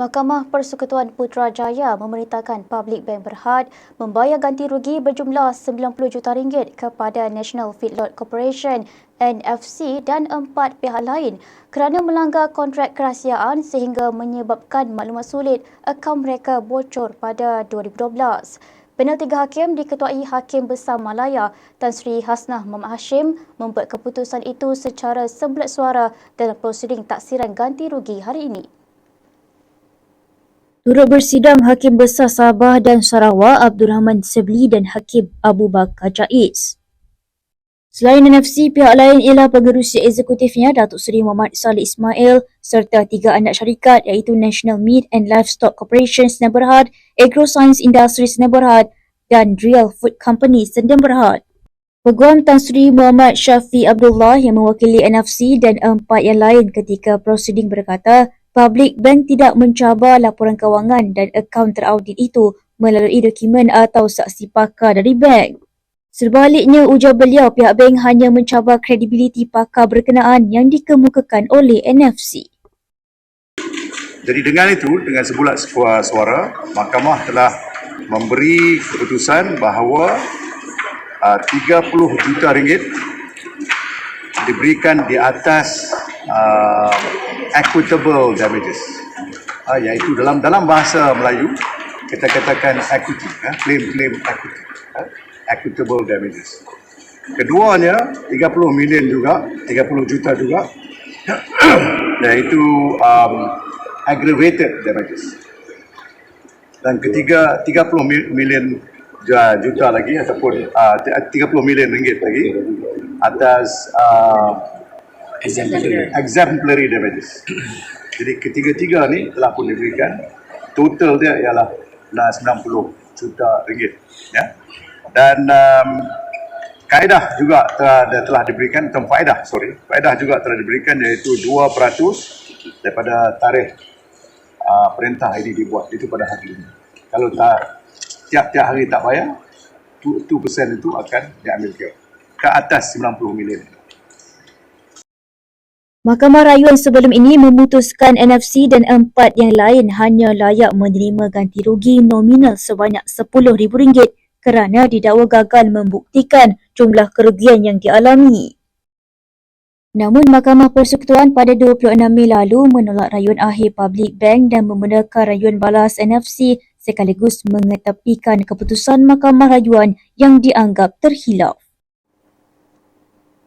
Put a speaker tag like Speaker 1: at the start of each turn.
Speaker 1: Mahkamah Persekutuan Putrajaya memerintahkan Public Bank Berhad membayar ganti rugi berjumlah 90 juta ringgit kepada National Feedlot Corporation NFC dan empat pihak lain kerana melanggar kontrak kerahsiaan sehingga menyebabkan maklumat sulit akaun mereka bocor pada 2012. Panel tiga hakim diketuai Hakim Besar Malaya Tan Sri Hasnah Muhammad Hashim membuat keputusan itu secara sembilan suara dalam prosiding taksiran ganti rugi hari ini. Turut bersidang Hakim Besar Sabah dan Sarawak Abdul Rahman Sebli dan Hakim Abu Bakar Jaiz. Selain NFC, pihak lain ialah pengerusi eksekutifnya Datuk Seri Muhammad Saleh Ismail serta tiga anak syarikat iaitu National Meat and Livestock Corporation Sdn Bhd, AgroScience Industry Sdn Bhd dan Real Food Company Sdn Bhd. Peguam Tan Sri Muhammad Syafi Abdullah yang mewakili NFC dan empat yang lain ketika prosiding berkata, Public Bank tidak mencabar laporan kewangan dan akaun teraudit itu melalui dokumen atau saksi pakar dari bank. Sebaliknya, ujar beliau pihak bank hanya mencabar kredibiliti pakar berkenaan yang dikemukakan oleh NFC.
Speaker 2: Jadi dengan itu, dengan sebulat suara, mahkamah telah memberi keputusan bahawa uh, 30 juta ringgit diberikan di atas uh, equitable damages. Uh, iaitu dalam dalam bahasa Melayu kita katakan equity uh, claim claim equity uh, equitable damages. Keduanya 30 million juga 30 juta juga iaitu um, aggravated damages. Dan ketiga 30 million juta lagi ataupun uh, 30 million ringgit lagi atas uh, exemplary. exemplary damages. Jadi ketiga-tiga ni telah pun diberikan. Total dia ialah 90 juta ringgit. Ya. Dan um, kaedah juga telah, telah diberikan, atau faedah, sorry, faedah juga telah diberikan iaitu 2% daripada tarikh uh, perintah ini dibuat itu pada hari ini. Kalau tak tiap-tiap hari tak bayar, 2%, 2% itu akan diambil ke, ke atas 90 million.
Speaker 1: Mahkamah Rayuan sebelum ini memutuskan NFC dan empat yang lain hanya layak menerima ganti rugi nominal sebanyak RM10,000 kerana didakwa gagal membuktikan jumlah kerugian yang dialami. Namun Mahkamah Persekutuan pada 26 Mei lalu menolak rayuan akhir Public Bank dan membenarkan rayuan balas NFC sekaligus mengetepikan keputusan Mahkamah Rayuan yang dianggap terhilaf.